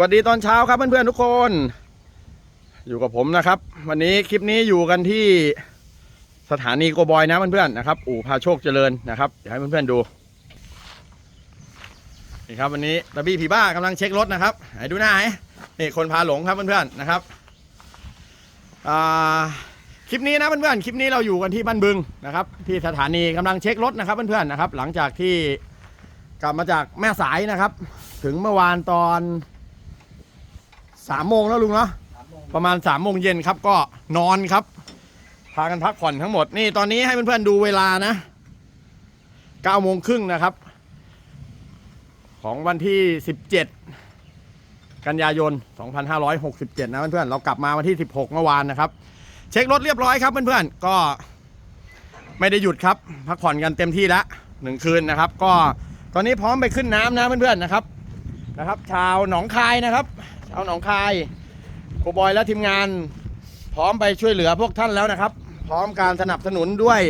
วัสดีตอนเช้าครับเพื่อนๆทุกคน อยู่กับผมนะครับ วันนี้คลิปนี้อยู่กันที่สถานีโกบอยนะเพื่อนๆนะครับอู่พาโชคเจริญนะครับเดี๋ยวให้เพื่อนๆดูนี่ครับวันนี้ตาบี้ผีบ้ากำลังเช็ครถนะครับไหนดูหน้าไหมนี่คนพาหลงครับเพื่อนๆนะครับคลิปนี้นะเพื่อนๆคลิปนี้เราอยู่กันที่บ้านบึงนะครับ ที่สถานีกำลังเช็ครถนะครับเพื่อนๆนะครับ หลังจากที่กลับมาจากแม่สายนะครับ ถึงเมื่อวานตอน สามโมงแล้วลุงเนาะประมาณสามโมงเย็นครับก็นอนครับ พากันพักผ่อนทั้งหมดนี่ตอนนี้ให้เพื่อนๆดูเวลานะเก้าโมงครึ่งนะครับ ของวันที่สิบเจ็ดกันยายน 2567 นะเพื่อนๆ เรากลับมาวันที่ 16 เมื่อวานนะครับ เช็ครถเรียบร้อยครับเพื่อนๆ ก็ไม่ได้หยุดครับ พักผ่อนกันเต็มที่แล้วหนึ่งคืนนะครับ ก็ตอนนี้พร้อมไปขึ้นน้ำนะเพื่อนๆนะครับนะครับ ชาวหนองคายนะครับ ชาหนองคายโกบอยและทีมงาน พร้อมไปช่วยเหลือพวกท่านแล้วนะครับ พร้อมการสนับสนุนด้วย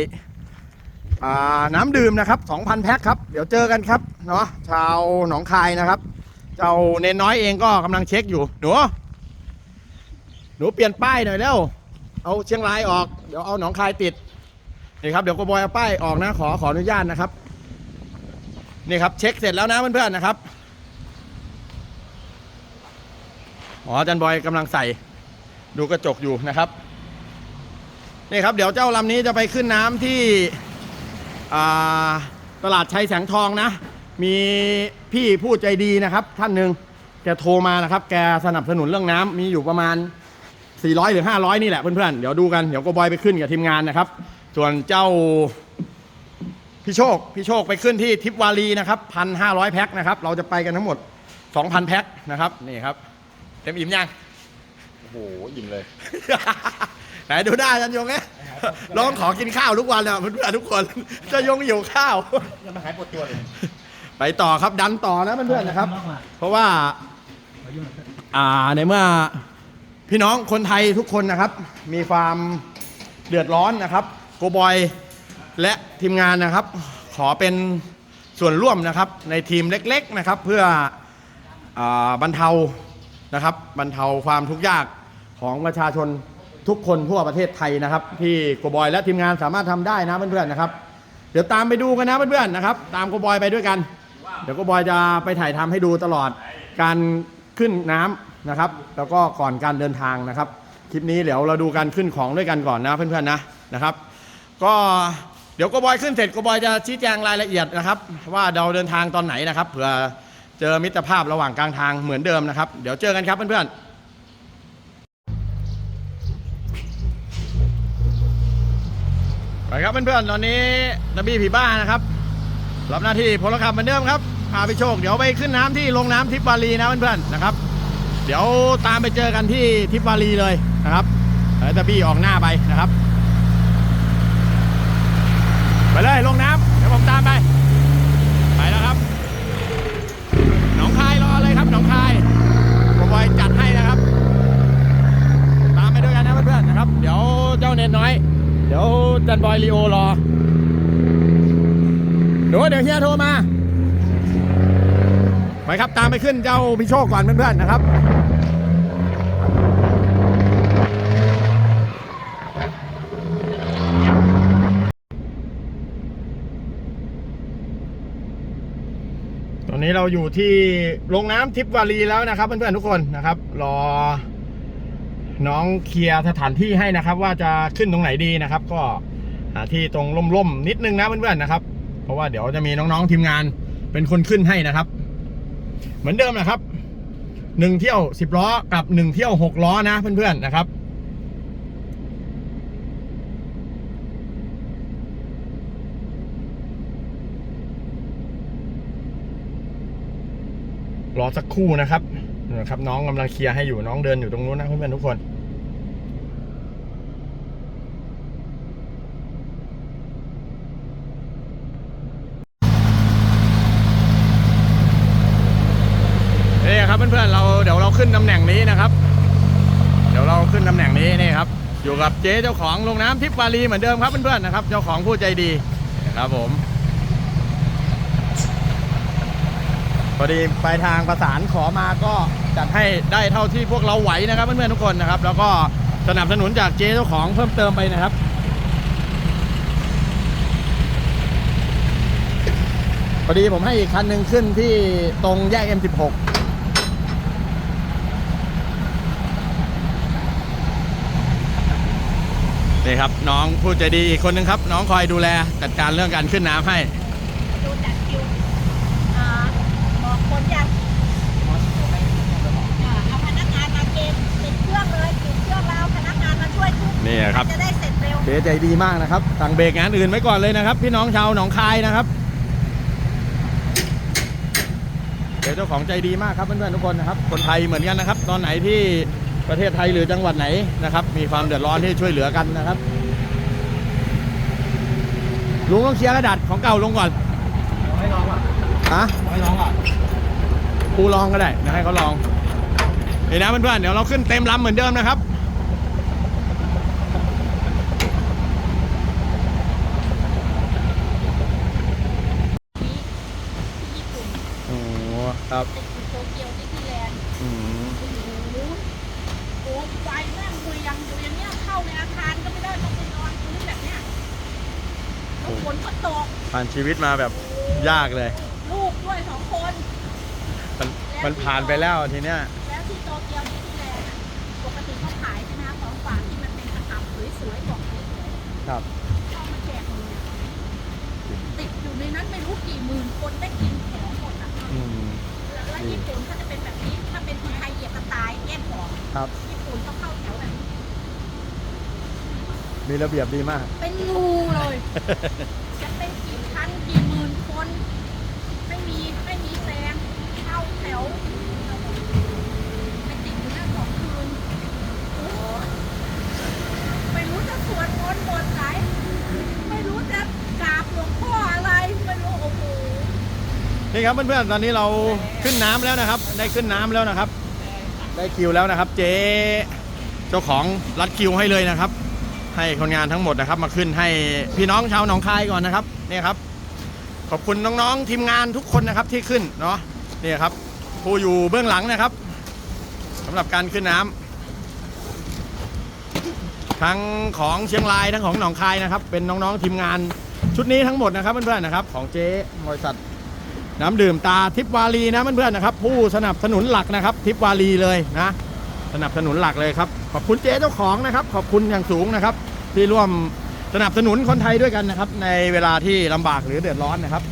น้ำดื่มนะครับ 2,000 แพ็คครับ เดี๋ยวเจอกันครับเนาะชาวหนองคายนะครับ เจ้าเนนน้อยเองก็กำลังเช็คอยู่หนูหนูเปลี่ยนป้ายหน่อยเร็วเอาเชียงรายออก เดี๋ยวเอาหนองคายติดนี่ครับเดี๋ยวโกบอยเอาป้ายออกนะขอขออนุญาตนะครับนี่ครับเช็คเสร็จแล้วนะเพื่อนๆนะครับ อ๋ออาจันบอยกำลังใส่ดูกระจกอยู่นะครับนี่ครับ เดี๋ยวเจ้าลำนี้จะไปขึ้นน้ำที่ตลาดชัยแสงทองนะ มีพี่ผู้ใจดีนะครับ ท่านหนึ่งแกโทรมานะครับ แกสนับสนุนเรื่องน้ำมีอยู่ประมาณ 400 หรือ 500 นี่แหละเพื่อนๆ เดี๋ยวดูกัน เดี๋ยวก็บอยไปขึ้นกับทีมงานนะครับ ส่วนเจ้าพี่โชคพี่โชคไปขึ้นที่ทิพวารีนะครับพันห้าร้อยแพ็คนะครับ เราจะไปกันทั้งหมด 2,000 แพ็คนะครับนี่ครับ ต็มอิ่มยัง โอ้โหอิ่มเลย ไหนดูได้จันยงเนี่ยร้องขอกินข้าวทุกวันอะเพื่อนๆทุกคนจะยงหิวข้าว ยังมาหายปวดตัวเลย ไปต่อครับดันต่อนะเพื่อนๆนะครับ เพราะว่า อ่าในเมื่อพี่น้องคนไทยทุกคนนะครับ มีความเดือดร้อนนะครับ โกบอยและทีมงานนะครับ ขอเป็นส่วนร่วมนะครับในทีมเล็ก ๆนะครับ เพื่ออาบรรเทา นะครับบรรเทาความทุกข์ยากของประชาชนทุกคนทั่วประเทศไทยนะครับ ที่โกบอยและทีมงานสามารถทำได้นะเพื่อนๆนะครับ เดี๋ยวตามไปดูกันนะเพื่อนๆนะครับ ตามโกบอยไปด้วยกัน เดี๋ยวโกบอยจะไปถ่ายทำให้ดูตลอดการขึ้นน้ำนะครับ แล้วก็ก่อนการเดินทางนะครับ คลิปนี้เดี๋ยวเราดูการขึ้นของด้วยกันก่อนนะเพื่อนๆนะนะครับ ก็เดี๋ยวโกบอยขึ้นเสร็จโกบอยจะชี้แจงรายละเอียดนะครับ ว่าเราเดินทางตอนไหนนะครับเผื่อ เจอมิตรภาพระหว่างกลางทางเหมือนเดิมนะครับ เดี๋ยวเจอกันครับเพื่อนๆไปครับเพื่อนๆตอนนี้นบีผีบ้านะครับรับหน้าที่พลขับเหมือนเดิมครับพาไปโชค เดี๋ยวไปขึ้นน้ำที่ลงน้ำทิพวารีนะเพื่อนๆนะครับ เดี๋ยวตามไปเจอกันที่ทิพวารีเลยนะครับแล้วตะบีออกหน้าไปนะครับ ไปเลยลงน้ำเดี๋ยวผมตามไป ไปแล้วครับ หนองคายรอเลยครับหนองคายผมบอยจัดให้นะครับ ตามไปด้วยกันนะเพื่อนๆนะครับ เดี๋ยวเจ้าเนนน้อย เดี๋ยวจันบอยลีโอรอเดี๋ยวเดี๋ยวเฮียโทรมา ไปครับตามไปขึ้นเจ้าพี่โชคก่อนเพื่อนๆนะครับ นี้เราอยู่ที่โรงน้ำทิพวารีแล้วนะครับเพื่อนๆทุกคนนะครับ รอ น้องเคลียร์สถานที่ให้นะครับ ว่าจะขึ้นตรงไหนดีนะครับ ก็หาที่ตรงร่มๆนิดนึงนะเพื่อนๆนะครับ เพราะว่าเดี๋ยวจะมีน้องๆทีมงานเป็นคนขึ้นให้นะครับ เหมือนเดิมนะครับหนึ่งเที่ยวสิบล้อกับหนึ่งเที่ยวหกล้อนะเพื่อนๆนะครับ รอสักครู่นะครับนะครับ น้องกำลังเคลียร์ให้อยู่น้องเดินอยู่ตรงนู้นนะเพื่อนๆทุกคนนี่ครับเพื่อนๆเราเดี๋ยวเราขึ้นตำแหน่งนี้นะครับ เดี๋ยวเราขึ้นตำแหน่งนี้นี่ครับ อยู่กับเจ๊เจ้าของโรงน้ำทิพย์วารีเหมือนเดิมครับเพื่อนๆนะครับ เจ้าของผู้ใจดีนะครับผม พอดีปลายทางประสานขอมาก็จัดให้ได้เท่าที่พวกเราไหวนะครับเพื่อนๆทุกคนนะครับ แล้วก็สนับสนุนจากเจ๊เจ้าของเพิ่มเติมไปนะครับพอดีผมให้อีกคันหนึ่งขึ้นที่ตรงแยก M16 นี่ครับน้องผู้ใจดีอีกคนนึงครับ น้องคอยดูแลจัดการเรื่องการขึ้นน้ำให้ ดูจัดคิวอ่าบอกคนยังอ่าเอาพนักงานมาเกณฑ์ติดเครื่องเลยติดเครื่องแล้วเอาพนักงานมาช่วยทุก นี่ครับจะได้เสร็จเร็วเจ๊ใจดีมากนะครับสั่งเบรกงานอื่นไว้ก่อนเลยนะครับ พี่น้องชาวหนองคายนะครับเจ๊เจ้าของใจดีมากครับเพื่อนๆทุกคนนะครับ คนไทยเหมือนกันนะครับ ตอนไหนที่ประเทศไทยหรือจังหวัดไหนนะครับ มีความเดือดร้อนที่ช่วยเหลือกันนะครับลุงต้องเคลียร์กระดาษของเก่าลงก่อนไม่ลองอะฮะไม่ลองอะปูลองก็ได้เดี๋ยวให้เขาลองนี่นะเพื่อนๆเดี๋ยวเราขึ้นเต็มลำเหมือนเดิมนะครับ ที่ญี่ปุ่น โอ้ ครับติดอยู่โตเกียวดิสนีย์แลนด์อืมโอ้โหโอ้ยไฟแม่งคุยยังอยู่อย่างเนี้ยเข้าในอาคารก็ไม่ได้ต้องไปนอนพื้นแบบเนี้ยแล้วฝนก็ตกผ่านชีวิตมาแบบยากเลย ลูกด้วยสองคน มันมันผ่านไปแล้วทีเนี้ย แล้วที่โตเกียวดิสนีย์แลนด์อะปกติเขาขายใช่ไหมคะของฝากที่มันเป็นกระถางสวยๆกล่องสวยๆครับเอามาแจกเลยอะติดอยู่ในนั้นไม่รู้กี่หมื่นคนได้ ครับ ญี่ปุ่นเขาเข้าแถวแบบนี้มีระเบียบดีมาก เป็นงูเลยจะเป็นกี่พันกี่หมื่นคน ไม่มีไม่มีแซงเข้าแถวไปติดอยู่นั่นสองคืนโอ้โหไม่รู้จะสวดมนต์บทไหนไม่รู้จะกราบหลวงพ่ออะไรไม่รู้โอ้โห นี่ครับเพื่อนๆ ตอนนี้เราขึ้นน้ำแล้วนะครับ ได้ขึ้นน้ำแล้วนะครับ ได้คิวแล้วนะครับ เจ๊เจ้าของรัดคิวให้เลยนะครับ ให้คนงานทั้งหมดนะครับ มาขึ้นให้พี่น้องชาวหนองคายก่อนนะครับเนี่ยครับ ขอบคุณน้องๆทีมงานทุกคนนะครับที่ขึ้นเนาะนี่ครับ ผู้อยู่เบื้องหลังนะครับสำหรับการขึ้นน้ำทั้งของเชียงรายทั้งของหนองคายนะครับ เป็นน้องๆทีมงานชุดนี้ทั้งหมดนะครับเพื่อนๆนะครับ ของเจ๊บริษัท น้ำดื่มตาทิพวารีนะเพื่อนๆนะครับ ผู้สนับสนุนหลักนะครับ ทิพวารีเลยนะสนับสนุนหลักเลยครับ ขอบคุณเจ๊เจ้าของนะครับ ขอบคุณอย่างสูงนะครับ ที่ร่วมสนับสนุนคนไทยด้วยกันนะครับ ในเวลาที่ลำบากหรือเดือดร้อนนะครับ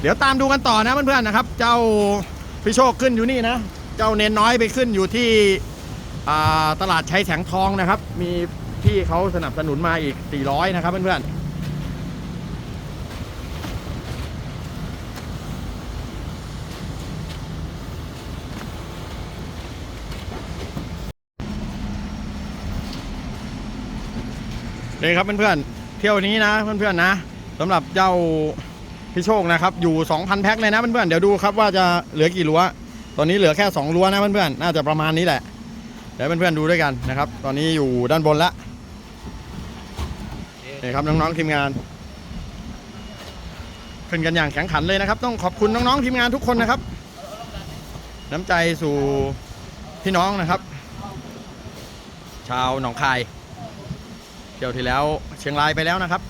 เดี๋ยวตามดูกันต่อนะเพื่อนๆนะครับ เจ้าพี่โชคขึ้นอยู่นี่นะ เจ้าเนนน้อยไปขึ้นอยู่ที่ตลาดชัยแสงทองนะครับ มีพี่เขาสนับสนุนมาอีก 400 นะครับเพื่อนๆ นี่ครับเพื่อนๆเที่ยวนี้นะเพื่อนๆนะสำหรับเจ้าพี่โชคนะครับ อยู่ 2,000 แพ็คเลยนะเพื่อนๆเดี๋ยวดูครับว่าจะเหลือกี่รั้วตอนนี้เหลือแค่ 2 รั้วนะเพื่อนๆน่าจะประมาณนี้แหละเดี๋ยวเพื่อนๆดูด้วยกันนะครับ ตอนนี้อยู่ด้านบนละนี่ครับน้องๆทีมงานขึ้นกันอย่างแข็งขันเลยนะครับ ต้องขอบคุณน้องๆทีมงานทุกคนนะครับ น้ำใจสู่พี่น้องนะครับ ชาวหนองคาย เที่ยวที่แล้วเชียงรายไปแล้วนะครับ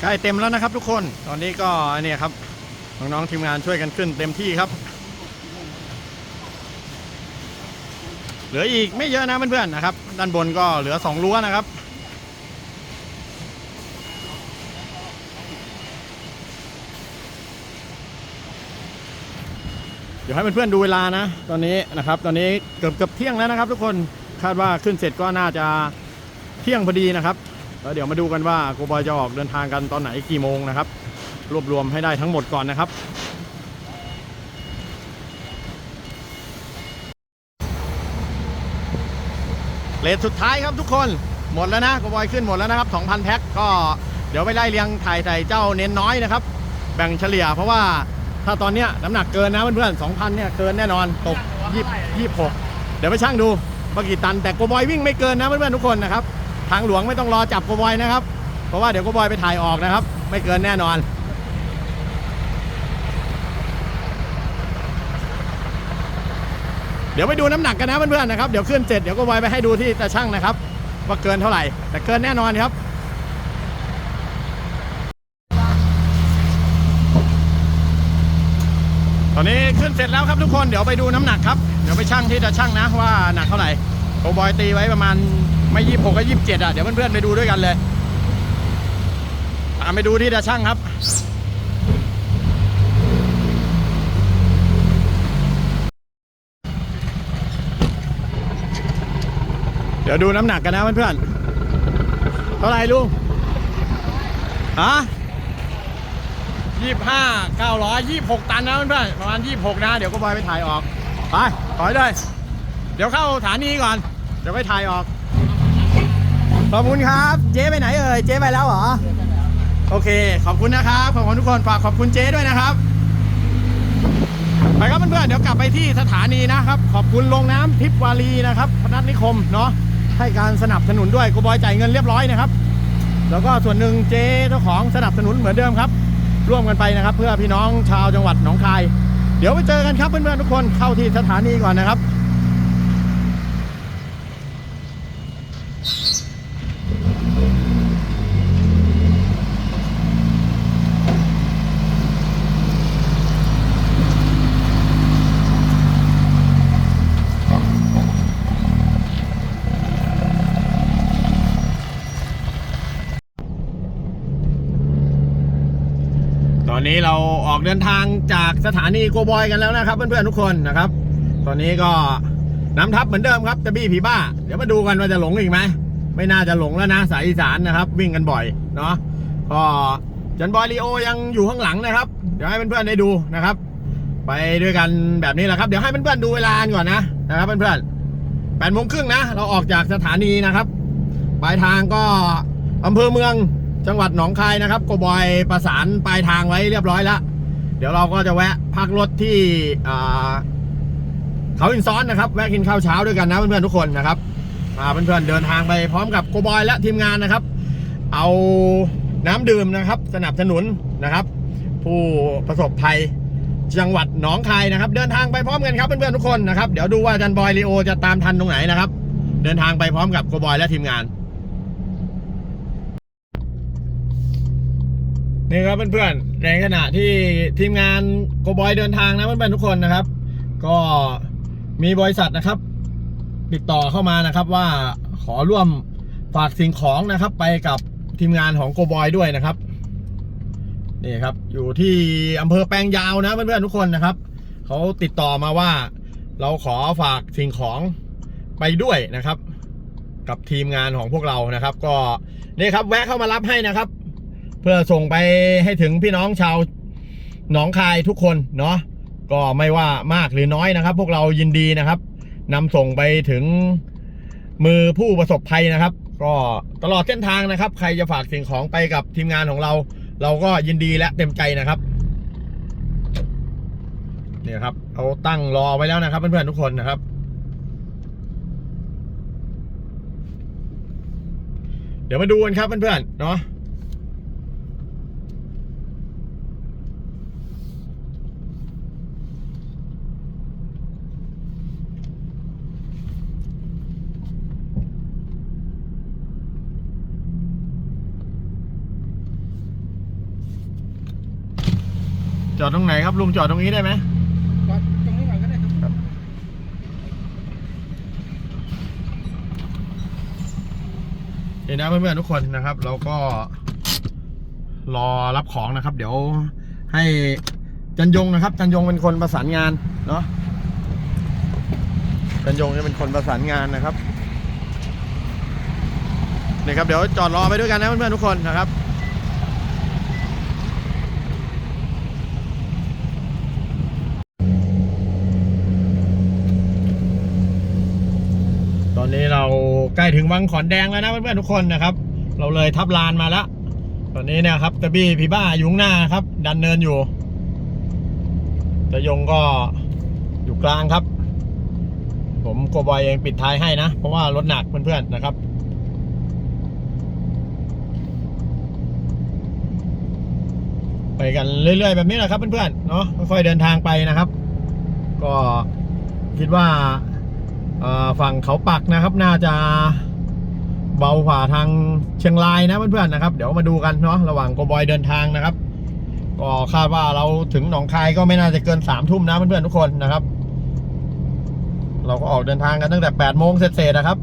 ใกล้เต็มแล้วนะครับทุกคน ตอนนี้ก็เนี่ยครับน้องๆทีมงานช่วยกันขึ้นเต็มที่ครับ เหลืออีกไม่เยอะนะเพื่อนๆนะครับ ด้านบนก็เหลือสองรั้วนะครับ เดี๋ยว ให้เพื่อนๆดูเวลานะ ตอนนี้นะครับ ตอนนี้เกือบเกือบเที่ยงแล้วนะครับ ทุกคนคาดว่าขึ้นเสร็จก็น่าจะเที่ยงพอดีนะครับแล้วเดี๋ยวมาดูกันว่าโกบอยจะออกเดินทางกันตอนไหนกี่โมงนะครับ รวบรวมให้ได้ทั้งหมดก่อนนะครับเลทสุดท้ายครับทุกคนหมดแล้วนะโกบอยขึ้นหมดแล้วนะครับ 2,000 แพ็คก็เดี๋ยวไปไล่เรียงถ่ายใส่เจ้าเน้นน้อยนะครับ แบ่งเฉลี่ยเพราะว่า ถ้าตอนเนี้ยน้ำหนักเกินนะเพื่อนๆ2,000เนี่ยเกินแน่นอนตก20 26เดี๋ยวไปช่างดูว่ากี่ตัน แต่โกบอยวิ่งไม่เกินนะเพื่อนๆทุกคนนะครับ ทางหลวงไม่ต้องรอจับโกบอยนะครับ เพราะว่าเดี๋ยวโกบอยไปถ่ายออกนะครับ ไม่เกินแน่นอนเดี๋ยวไปดูน้ำหนักกันนะเพื่อนๆนะครับ เดี๋ยวขึ้นเสร็จเดี๋ยวโกบอยไปให้ดูที่ตาช่างนะครับ ว่าเกินเท่าไหร่ แต่เกินแน่นอนครับ ตอนนี้ ขึ้นเสร็จแล้วครับทุกคนเดี๋ยวไปดูน้ำหนักครับเดี๋ยวไปชั่งที่จะชั่งนะว่าหนักเท่าไหร่โกบอยตีไว้ประมาณไม่ยี่หกก็ยี่สิบเจ็ดอะเดี๋ยวเพื่อนๆไปดูด้วยกันเลยตามไปดูที่จะชั่งครับเดี๋ยวดูน้ำหนักกันนะเพื่อนๆ เท่าไหร่ลุง ฮะ ยี่ห้าเก้าร้อยยี่หกตันนะเพื่อนๆประมาณยี่หกนะ เดี๋ยวก็บอยไปถ่ายออก ไปถอยเลยเดี๋ยวเข้าสถานีก่อน เดี๋ยวไปถ่ายออก ขอบคุณครับ เจ๊ไปไหนเอ่ย เจ๊ไปแล้วเหรอ โอเค ขอบคุณนะครับ ขอบคุณทุกคน ฝากขอบคุณเจ๊ด้วยนะครับ ไปครับเพื่อนๆ เดี๋ยวกลับไปที่สถานีนะครับ ขอบคุณโรงน้ำทิพวารีนะครับ พนัสนิคมเนาะ ให้การสนับสนุนด้วยกูบอยจ่ายเงินเรียบร้อยนะครับ แล้วก็ส่วนหนึ่งเจ๊เจ้าของสนับสนุนเหมือนเดิมครับ ร่วมกันไปนะครับ เพื่อพี่น้องชาวจังหวัดหนองคาย เดี๋ยวไปเจอกันครับเพื่อนๆทุกคนเข้าที่สถานีก่อนนะครับ นี้เราออกเดินทางจากสถานีโกบอยกันแล้วนะครับเพื่อนๆทุกคนนะครับ ตอนนี้ก็น้ำทับเหมือนเดิมครับจะบี้ผีบ้า เดี๋ยวมาดูกันว่าจะหลงอีกไหมไม่น่าจะหลงแล้วนะสายอีสานนะครับ วิ่งกันบ่อยเนาะก็จันบอยลีโอยังอยู่ข้างหลังนะครับ เดี๋ยวให้เพื่อนๆได้ดูนะครับ ไปด้วยกันแบบนี้แหละครับ เดี๋ยวให้เพื่อนๆดูเวลาก่อนนะนะครับเพื่อนๆแปดโมงครึ่งนะ เราออกจากสถานีนะครับปลายทางก็อำเภอเมือง จังหวัดหนองคายนะครับโกบอยประสานปลายทางไว้เรียบร้อยแล้วเดี๋ยวเราก็จะแวะพักรถที่เขาอินซ้อนนะครับ แวะกินข้าวเช้าด้วยกันนะเพื่อนๆทุกคนนะครับอ่าเพื่อนๆเดินทางไปพร้อมกับโกบอยและทีมงานนะครับ เอาน้ำดื่มนะครับ สนับสนุนนะครับ ผู้ประสบภัยจังหวัดหนองคายนะครับ เดินทางไปพร้อมกันครับเพื่อนๆทุกคนนะครับเดี๋ยวดูว่าจันบอยลีโอจะตามทันตรงไหนนะครับ เดินทางไปพร้อมกับโกบอยและทีมงาน นี่ครับเพื่อนๆในขณะที่ทีมงานโกบอยเดินทางนะเพื่อนๆทุกคนนะครับ ก็มีบริษัทนะครับ ติดต่อเข้ามานะครับว่าขอร่วมฝากสิ่งของนะครับ ไปกับทีมงานของโกบอยด้วยนะครับนี่ครับ อยู่ที่อำเภอแปลงยาวนะเพื่อนๆทุกคนนะครับเขาติดต่อมาว่า เราขอฝากสิ่งของไปด้วยนะครับ กับทีมงานของพวกเรานะครับ ก็นี่ครับแวะเข้ามารับให้นะครับ พื่อส่งไปให้ถึงพี่น้องชาวหนองคายทุกคนเนาะก็ไม่ว่ามากหรือน้อยนะครับ พวกเรายินดีนะครับนำส่งไปถึงมือผู้ประสบภัยนะครับ ก็ตลอดเส้นทางนะครับ ใครจะฝากสิ่งของไปกับทีมงานของเรา เราก็ยินดีและเต็มใจนะครับเนี่ยครับเอาตั้งรอไว้แล้วนะครับเพื่อนๆทุกคนนะครับ เดี๋ยวมาดูกันครับเพื่อนๆเนาะ จอดตรงไหนครับลุงจอดตรงนี้ได้ไหมตรงนี้ก่อนก็ได้ครับนี่นะเพื่อนๆทุกคนนะครับ เราก็รอรับของนะครับ เดี๋ยวให้จันยงนะครับ จันยงเป็นคนประสานงานเนาะจันยงจะเป็นคนประสานงานนะครับนี่ครับเดี๋ยวจอดรอไปด้วยกันนะเพื่อนๆทุกคนนะครับ อนนี้เราใกล้ถึงวังขอนแดงแล้วนะเพื่อนๆทุกคนนะครับ เราเลยทับลานมาแล้ว ตอนนี้เนี่ยครับตะบี้พี่บ้าอยู่หน้าครับ ดันเนินอยู่ต่ยงก็อยู่กลางครับ ผมโกบอยเองปิดท้ายให้นะ เพราะว่ารถหนักเพื่อนๆนะครับไปกันเรื่อยๆแบบนี้แหละครับเพื่อนๆเนาะค่อยๆเดินทางไปนะครับ ก็คิดว่า ฝั่งเขาปักนะครับ น่าจะเบากว่าทางเชียงรายนะเพื่อนๆนะครับ เดี๋ยวมาดูกันเนาะระหว่างโกบอยเดินทางนะครับ ก็คาดว่าเราถึงหนองคายก็ไม่น่าจะเกินสามทุ่มนะเพื่อนๆทุกคนนะครับ เราก็ออกเดินทางกันตั้งแต่แปดโมงเสร็จๆนะครับ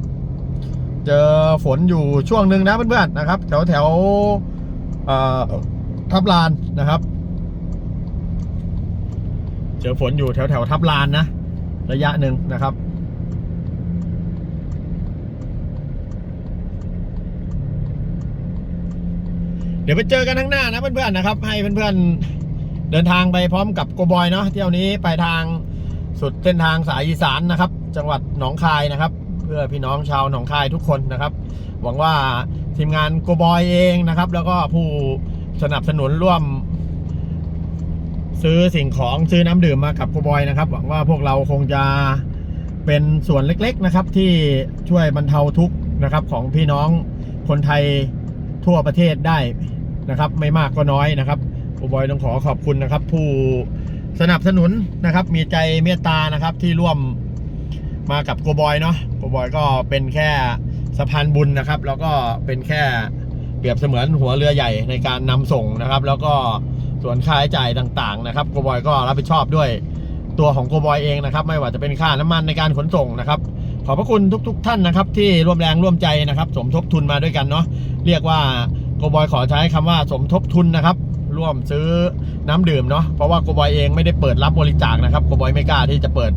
เจอฝนอยู่ช่วงหนึ่งนะเพื่อนๆนะครับ แถวแถวทับลานนะครับ เจอฝนอยู่แถวแถวทับลานนะ ระยะหนึ่งนะครับ เดี๋ยวไปเจอกันข้างหน้านะเพื่อนๆนะครับ ให้เพื่อนๆเดินทางไปพร้อมกับโกบอยเนาะเที่ยวนี้ไปทางสุดเส้นทางสายอีสานนะครับ จังหวัดหนองคายนะครับ เพื่อพี่น้องชาวหนองคายทุกคนนะครับ หวังว่าทีมงานโกบอยเองนะครับ แล้วก็ผู้สนับสนุนร่วม ซื้อสิ่งของซื้อน้ำดื่มมากับโกบอยนะครับ หวังว่าพวกเราคงจะเป็นส่วนเล็กๆนะครับ ที่ช่วยบรรเทาทุกข์นะครับ ของพี่น้องคนไทย ทั่วประเทศได้นะครับ ไม่มากก็น้อยนะครับโกบอยต้องขอขอบคุณนะครับ ผู้สนับสนุนนะครับ มีใจเมตตานะครับที่ร่วมมากับโกบอยเนาะโกบอยก็เป็นแค่สะพานบุญนะครับ แล้วก็เป็นแค่เปรียบเสมือนหัวเรือใหญ่ในการนำส่งนะครับ แล้วก็ส่วนค่าใช้จ่ายต่างๆ นะครับโกบอยก็รับผิดชอบด้วยตัวของโกบอยเองนะครับ ไม่ว่าจะเป็นค่าน้ำมันในการขนส่งนะครับ ขอบพระคุณทุกๆท่านนะครับ ที่ร่วมแรงร่วมใจนะครับ สมทบทุนมาด้วยกันเนาะเรียกว่าโกบอยขอใช้คำว่าสมทบทุนนะครับ ร่วมซื้อน้ำดื่มเนาะเพราะว่าโกบอยเองไม่ได้เปิดรับบริจาคนะครับโกบอยไม่กล้าที่จะเปิด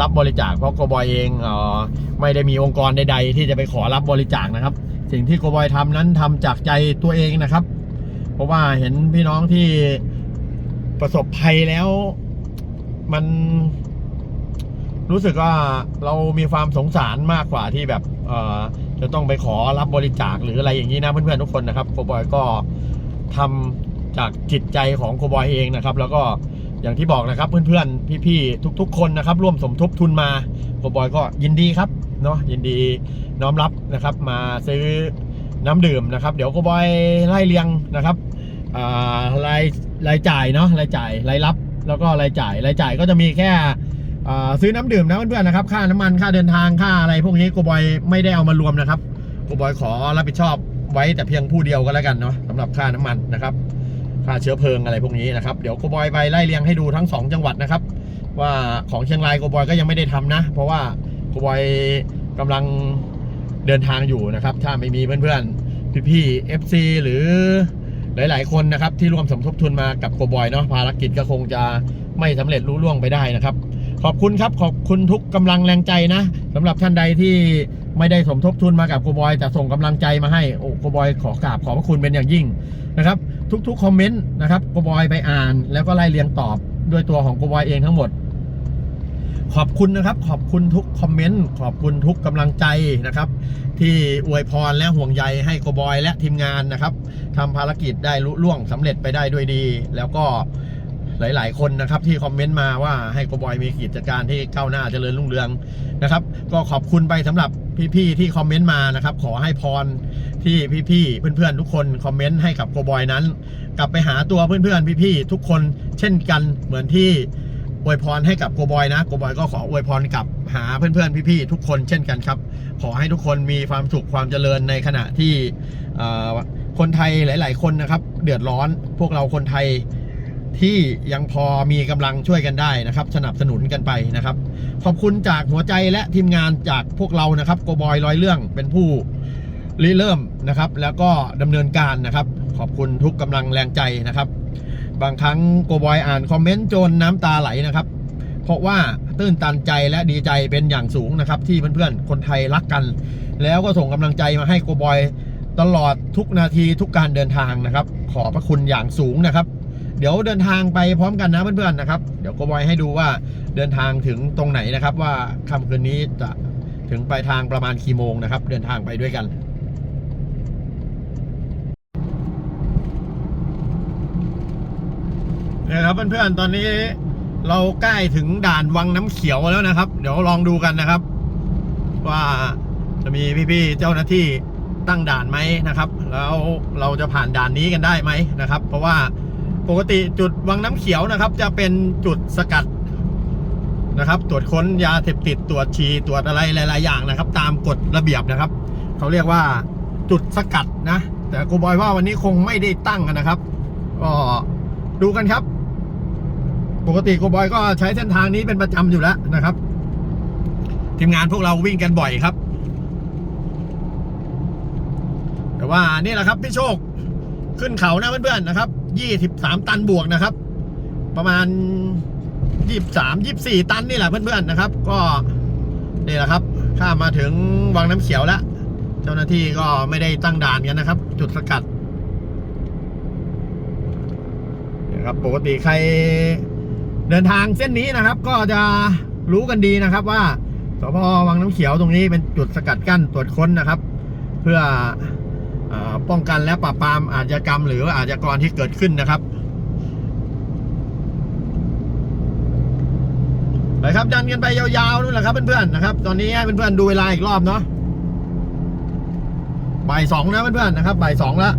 รับบริจาค เพราะโกบอยเองเออไม่ได้มีองค์กรใด ๆ ที่จะไปขอรับบริจาคนะครับ สิ่งที่โกบอยทำนั้นทำจากใจตัวเองนะครับ เพราะว่าเห็นพี่น้องที่ประสบภัยแล้วมัน รู้สึกว่าเรามีความสงสารมากกว่าที่แบบเอ่อจะต้องไปขอรับบริจาคหรืออะไรอย่างนี้นะเพื่อนๆทุกคนนะครับโกบอยก็ทำจากจิตใจของโกบอยเองนะครับ แล้วก็อย่างที่บอกนะครับเพื่อนๆพี่ๆทุก ๆ คนนะครับ ร่วมสมทบทุนมาโกบอยก็ยินดีครับเนาะยินดีน้อมรับนะครับ มาซื้อน้ำดื่มนะครับ เดี๋ยวโกบอยไล่เรียงนะครับอ่ารายรายจ่ายเนาะรายจ่ายรายรับ แล้วก็รายจ่ายรายจ่ายก็จะมีแค่ ซื้อน้ำดื่มนะเพื่อนๆนะครับ ค่าน้ำมันค่าเดินทางค่าอะไร พวกนี้โกบอยไม่ได้เอามารวมนะครับโกบอยขอรับผิดชอบไว้แต่เพียงผู้เดียวก็แล้วกันเนาะสำหรับค่าน้ำมันนะครับ ค่าเชื้อเพลิงอะไรพวกนี้นะครับเดี๋ยวโกบอยไปไล่เรียงให้ดูทั้งสองจังหวัดนะครับ ว่าของเชียงรายโกบอยก็ยังไม่ได้ทำนะ เพราะว่าโกบอยกำลังเดินทางอยู่นะครับ ถ้าไม่มีเพื่อนๆพี่ๆ FC หรือหลาย ๆ คนนะครับที่ร่วมสมทบทุนมากับโกบอยเนาะภารกิจก็คงจะไม่สำเร็จรุ่ล่วงไปได้นะครับ ขอบคุณครับขอบคุณทุกกำลังแรงใจนะสำหรับท่านใดที่ไม่ได้สมทบทุนมากับโกบอย แต่ส่งกำลังใจมาให้โอ้โกบอยขอกราบขอบพระคุณเป็นอย่างยิ่งนะครับ ทุกๆคอมเมนต์นะครับโกบอยไปอ่าน แล้วก็ไล่เรียงตอบด้วยตัวของโกบอยเองทั้งหมด ขอบคุณนะครับ ขอบคุณทุกคอมเมนต์ขอบคุณทุกกำลังใจนะครับ ที่อวยพรและห่วงใยให้โกบอยและทีมงานนะครับทำภารกิจได้ลุล่วงสำเร็จไปได้ด้วยดี แล้วก็ หลาย ๆ คนนะครับที่คอมเมนต์มาว่าให้โกบอยมีกิจการที่ก้าวหน้าเจริญรุ่งเรืองนะครับ ก็ขอบคุณไปสำหรับพี่ๆที่คอมเมนต์มานะครับ ขอให้พรที่พี่ๆเพื่อนๆทุกคนคอมเมนต์ให้กับโกบอยนั้น กลับไปหาตัวเพื่อนๆพี่ๆทุกคนเช่นกันเหมือนที่อวยพรให้กับโกบอยนะโกบอยก็ขออวยพรกลับหาเพื่อนๆพี่ๆทุกคนเช่นกันครับ ขอให้ทุกคนมีความสุขความเจริญในขณะที่คนไทยหลาย ๆ คนนะครับ เดือดร้อนพวกเราคนไทย ที่ยังพอมีกำลังช่วยกันได้นะครับ สนับสนุนกันไปนะครับ ขอบคุณจากหัวใจและทีมงานจากพวกเรานะครับโกบอยร้อยเรื่องเป็นผู้ริเริ่มนะครับ แล้วก็ดำเนินการนะครับ ขอบคุณทุกกำลังแรงใจนะครับ บางครั้งโกบอยอ่านคอมเมนต์จนน้ำตาไหลนะครับ เพราะว่าตื้นตันใจและดีใจเป็นอย่างสูงนะครับ ที่เพื่อนๆคนไทยรักกัน แล้วก็ส่งกำลังใจมาให้โกบอยตลอดทุกนาทีทุกการเดินทางนะครับ ขอบพระคุณอย่างสูงนะครับ เดี๋ยวเดินทางไปพร้อมกันนะเพื่อนๆนะครับ เดี๋ยวโกบอยให้ดูว่าเดินทางถึงตรงไหนนะครับ ว่าค่ำคืนนี้จะถึงปลายทางประมาณกี่โมงนะครับ เดินทางไปด้วยกันนะครับเพื่อนๆตอนนี้เราใกล้ถึงด่านวังน้ำเขียวแล้วนะครับ เดี๋ยวลองดูกันนะครับ ว่าจะมีพี่ๆเจ้าหน้าที่ตั้งด่านไหมนะครับ แล้วเราจะผ่านด่านนี้กันได้ไหมนะครับ เพราะว่า ปกติจุดวังน้ำเขียวนะครับ จะเป็นจุดสกัดนะครับ ตรวจค้นยาเสพติดตรวจฉี่ตรวจอะไรหลาย ๆ อย่างนะครับ ตามกฎระเบียบนะครับ เขาเรียกว่าจุดสกัดนะ แต่กูบอยว่าวันนี้คงไม่ได้ตั้งกันนะครับ ก็ดูกันครับ ปกติกูบอยก็ใช้เส้นทางนี้เป็นประจำอยู่แล้วนะครับ ทีมงานพวกเราวิ่งกันบ่อยครับ แต่ว่านี่แหละครับพี่โชคขึ้นเขานะเพื่อนๆนะครับ ยี่สิบสามตันบวกนะครับ ประมาณยี่สามยี่สี่ตันนี่แหละเพื่อนๆนะครับ ก็นี่แหละครับ ข้ามมาถึงวังน้ำเขียวแล้ว เจ้าหน้าที่ก็ไม่ได้ตั้งด่านกันนะครับ จุดสกัดนี่ครับปกติใครเดินทางเส้นนี้นะครับ ก็จะรู้กันดีนะครับว่าสพวังน้ำเขียวตรงนี้เป็นจุดสกัดกั้นตรวจค้นนะครับ เพื่อ ป้องกันและปราบปรามอาชญากรรม หรืออาชญากรที่เกิดขึ้นนะครับไปครับดันกันไปยาวๆนู่นแหละครับเพื่อนๆนะครับ ตอนนี้ให้เพื่อนๆดูเวลาอีกรอบเนาะบ่ายสองนะเพื่อนๆนะครับบ่ายสองแล้ว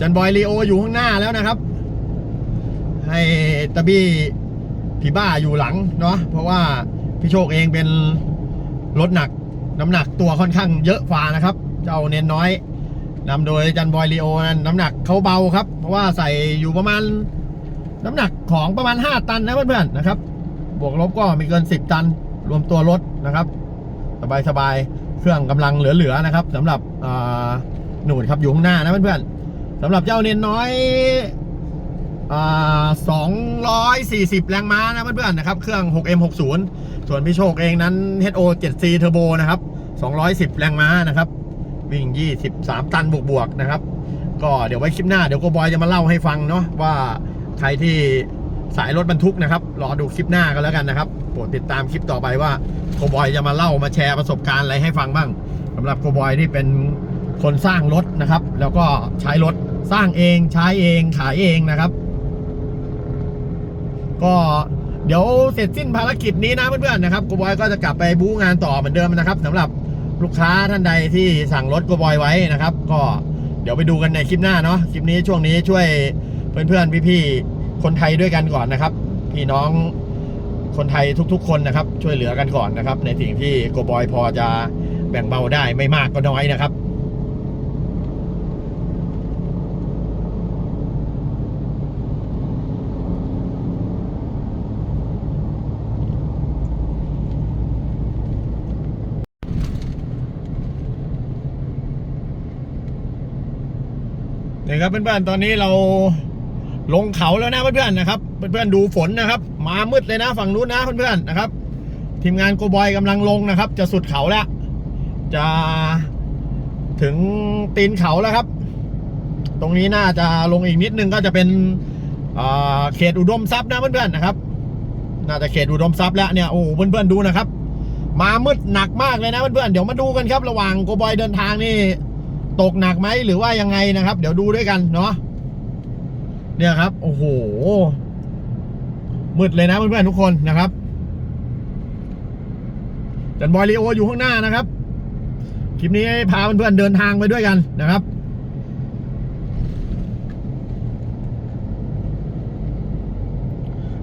จันบอยลีโออยู่ข้างหน้าแล้วนะครับ ให้ตะบี้ พี่บ้าอยู่หลังเนาะเพราะว่าพี่โชคเองเป็นรถหนักน้ำหนักตัวค่อนข้างเยอะฝ่านะครับ เจ้าเน้นน้อยนำโดยจันบอยลีโอนั้นน้ำหนักเขาเบาครับ เพราะว่าใส่อยู่ประมาณน้ำหนักของประมาณ 5 ตันนะเพื่อนๆนะครับ บวกลบก็ไม่เกิน 10 ตัน รวมตัวรถนะครับ สบายๆ เครื่องกำลังเหลือๆนะครับสำหรับหนูดครับอยู่ข้างหน้านะเพื่อนๆสำหรับเจ้าเน้นน้อย สองร้อยสี่สิบแรงม้านะเพื่อนๆนะครับ เครื่อง 6M60 ส่วนพี่โชคเองนั้น HO 7C Turbo นะครับ 210 แรงม้านะครับ วิ่ง 23 ตันบวกๆนะครับ ก็เดี๋ยวไว้คลิปหน้าเดี๋ยวโกบอยจะมาเล่าให้ฟังเนาะว่าใครที่สายรถบรรทุกนะครับ รอดูคลิปหน้ากันแล้วกันนะครับโปรดติดตามคลิปต่อไปว่าโกบอยจะมาเล่ามาแชร์ประสบการณ์อะไรให้ฟังบ้างสำหรับโกบอยที่เป็นคนสร้างรถนะครับ แล้วก็ใช้รถสร้างเองใช้เองขายเองนะครับ ก็เดี๋ยวเสร็จสิ้นภารกิจนี้นะเพื่อนๆนะครับกูบอยก็จะกลับไปบู๊งานต่อเหมือนเดิมนะครับสำหรับลูกค้าท่านใดที่สั่งรถกูบอยไว้นะครับ ก็เดี๋ยวไปดูกันในคลิปหน้าเนาะคลิปนี้ช่วงนี้ช่วยเพื่อนๆพี่ๆคนไทยด้วยกันก่อนนะครับ พี่น้องคนไทยทุก ๆ คนนะครับ ช่วยเหลือกันก่อนนะครับ ในสิ่งที่โกบอยพอจะแบ่งเบาได้ไม่มากก็น้อยนะครับ นี่ครับเพื่อนๆตอนนี้เราลงเขาแล้วนะเพื่อนๆนะครับเพื่อนๆดูฝนนะครับ มามืดเลยนะฝั่งนู้นนะเพื่อนๆนะครับ ทีมงานโกบอยกำลังลงนะครับ จะสุดเขาแล้ว จะถึงตีนเขาแล้วครับ ตรงนี้น่าจะลงอีกนิดนึงก็จะเป็นอ่าเขตอุดมทรัพย์นะเพื่อนๆนะครับ น่าจะเขตอุดมทรัพย์แล้วเนี่ยโอ้เพื่อนๆดูนะครับ มามืดหนักมากเลยนะเพื่อนๆเดี๋ยวมาดูกันครับ ระหว่างโกบอยเดินทางนี่ ตกหนักไหมหรือว่ายังไงนะครับ เดี๋ยวดูด้วยกันเนาะเนี่ยครับ โอ้โหมืดเลยนะเพื่อนๆทุกคนนะครับจันบอยลีโออยู่ข้างหน้านะครับ คลิปนี้พาเพื่อนๆเดินทางไปด้วยกันนะครับ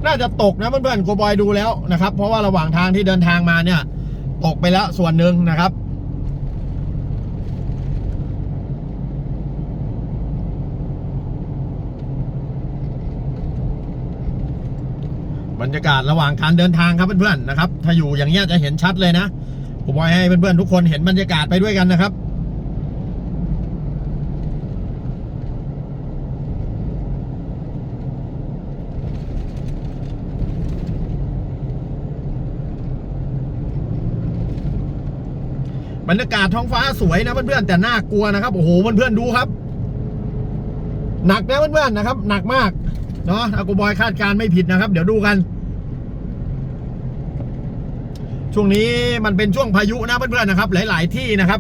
น่าจะตกนะเพื่อนๆโกบอยดูแล้วนะครับ เพราะว่าระหว่างทางที่เดินทางมาเนี่ย ตกไปแล้วส่วนหนึ่งนะครับ บรรยากาศระหว่างการเดินทางครับเพื่อนๆนะครับ ถ้าอยู่อย่างเงี้ยจะเห็นชัดเลยนะ ผมไว้ให้เพื่อนๆทุกคนเห็นบรรยากาศไปด้วยกันนะครับบรรยากาศท้องฟ้าสวยนะเพื่อนๆแต่น่ากลัวนะครับโอ้โหเพื่อนๆดูครับ หนักนะเพื่อนๆนะครับ หนักมาก เนาะอากูบอยคาดการณ์ไม่ผิดนะครับ เดี๋ยวดูกัน ช่วงนี้มันเป็นช่วงพายุนะเพื่อนๆนะครับ หลาย ๆ ที่นะครับ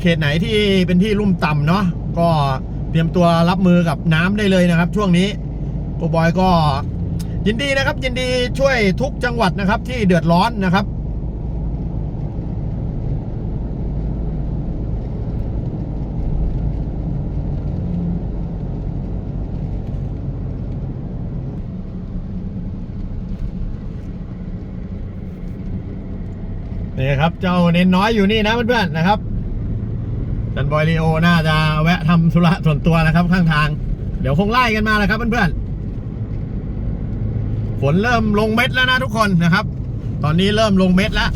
เขตไหนที่เป็นที่ลุ่มต่ำเนาะก็เตรียมตัวรับมือกับน้ำได้เลยนะครับ ช่วงนี้โกบอยก็ยินดีนะครับ ยินดีช่วยทุกจังหวัดนะครับ ที่เดือดร้อนนะครับ นี่ครับ เจ้าเน้นน้อยอยู่นี่นะเพื่อนๆนะครับจันบอยลีโอน่าจะแวะทำธุระส่วนตัวนะครับ ข้างทาง เดี๋ยวคงไล่กันมาแล้วครับเพื่อนๆฝนเริ่มลงเม็ดแล้วนะทุกคนนะครับ ตอนนี้เริ่มลงเม็ดแล้ว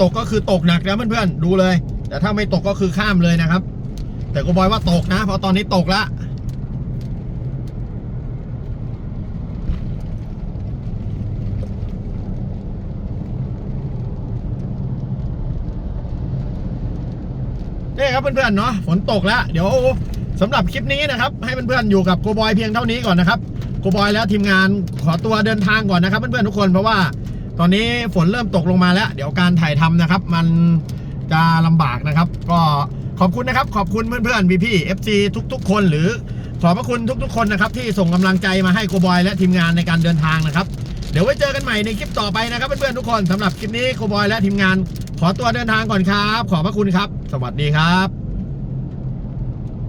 ตกก็คือตกหนักนะเพื่อนๆดูเลย แต่ถ้าไม่ตกก็คือข้ามเลยนะครับ แต่ก็บอยว่าตกนะ เพราะตอนนี้ตกแล้วนี่ครับเพื่อนๆเนาะฝนตกแล้วเดี๋ยวสำหรับคลิปนี้นะครับ ให้เพื่อนๆอยู่กับโกบอยเพียงเท่านี้ก่อนนะครับโกบอยและทีมงานขอตัวเดินทางก่อนนะครับเพื่อนๆทุกคนเพราะว่า ตอนนี้ฝนเริ่มตกลงมาแล้ว เดี๋ยวการถ่ายทำนะครับ มันจะลำบากนะครับ ก็ขอบคุณนะครับ ขอบคุณเพื่อนๆพี่ๆ FC ทุก ๆ คนหรือขอบพระคุณทุก ๆ คนนะครับที่ส่งกำลังใจมาให้โกบอยและทีมงานในการเดินทางนะครับ เดี๋ยวไว้เจอกันใหม่ในคลิปต่อไปนะครับเพื่อนๆทุกคนสำหรับคลิปนี้โกบอยและทีมงาน ขอตัวเดินทางก่อนครับ ขอบพระคุณครับ สวัสดีครับ